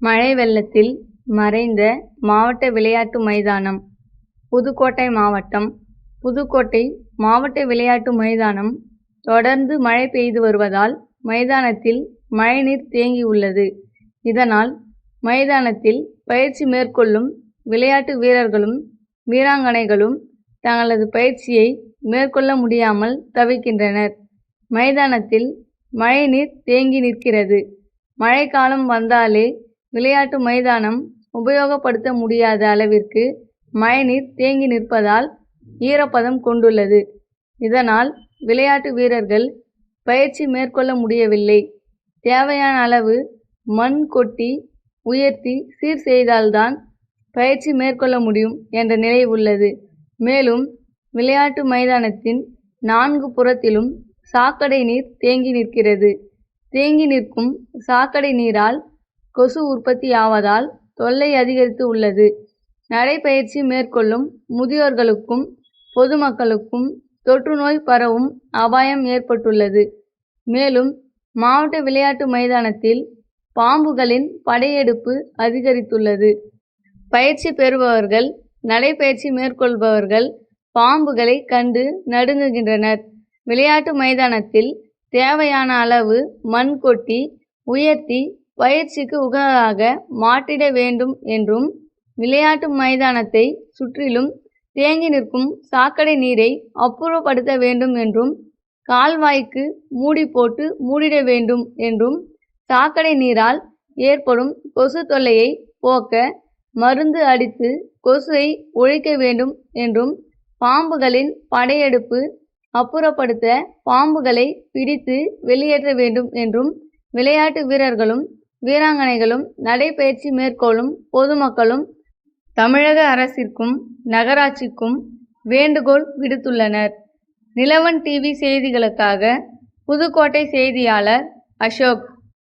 மழை வெள்ளத்தில் மறைந்த மாவட்ட விளையாட்டு மைதானம் புதுக்கோட்டை மாவட்டம் புதுக்கோட்டை மாவட்ட விளையாட்டு மைதானம் தொடர்ந்து மழை பெய்து வருவதால் மைதானத்தில் மழைநீர் தேங்கியுள்ளது. இதனால் மைதானத்தில் பயிற்சி மேற்கொள்ளும் விளையாட்டு வீரர்களும் வீராங்கனைகளும் தங்களது பயிற்சியை மேற்கொள்ள முடியாமல் தவிக்கின்றனர். மைதானத்தில் மழைநீர் தேங்கி நிற்கிறது. மழைக்காலம் வந்தாலே விளையாட்டு மைதானம் உபயோகப்படுத்த முடியாத அளவிற்கு மழைநீர் தேங்கி நிற்பதால் ஈரப்பதம் கொண்டுள்ளது. இதனால் விளையாட்டு வீரர்கள் பயிற்சி மேற்கொள்ள முடியவில்லை. தேவையான அளவு மண் கொட்டி உயர்த்தி சீர் செய்தால்தான் பயிற்சி மேற்கொள்ள முடியும் என்ற நிலை உள்ளது. மேலும் விளையாட்டு மைதானத்தின் நான்கு புறத்திலும் சாக்கடை நீர் தேங்கி நிற்கிறது. தேங்கி நிற்கும் சாக்கடை நீரால் கொசு உற்பத்தியாவதால் தொல்லை அதிகரித்து உள்ளது. நடைபயிற்சி மேற்கொள்ளும் முதியோர்களுக்கும் பொதுமக்களுக்கும் தொற்று நோய் பரவும் அபாயம் ஏற்பட்டுள்ளது. மேலும் மாவட்ட விளையாட்டு மைதானத்தில் பாம்புகளின் படையெடுப்பு அதிகரித்துள்ளது. பயிற்சி பெறுபவர்கள் நடைபயிற்சி மேற்கொள்பவர்கள் பாம்புகளை கண்டு நடுங்குகின்றனர். விளையாட்டு மைதானத்தில் தேவையான அளவு மண் கொட்டி உயர்த்தி பயிற்சிக்கு உகந்ததாக மாற்றிட வேண்டும் என்றும் விளையாட்டு மைதானத்தை சுற்றிலும் தேங்கி நிற்கும் சாக்கடை நீரை அப்புறப்படுத்த வேண்டும் என்றும் கால்வாய்க்கு மூடி போட்டு மூடிட வேண்டும் என்றும் சாக்கடை நீரால் ஏற்படும் கொசு தொல்லையை போக்க மருந்து அடித்து கொசுவை ஒழிக்க வேண்டும் என்றும் பாம்புகளின் படையெடுப்பு அப்புறப்படுத்த பாம்புகளை பிடித்து வெளியேற்ற வேண்டும் என்றும் விளையாட்டு வீரர்களும் வீராங்கனைகளும் நடைபயிற்சி மேற்கொள்ளும் பொதுமக்களும் தமிழக அரசிற்கும் நகராட்சிக்கும் வேண்டுகோள் விடுத்துள்ளனர். நிலவன் டிவி செய்திகளுக்காக புதுக்கோட்டை செய்தியாளர் அசோக்.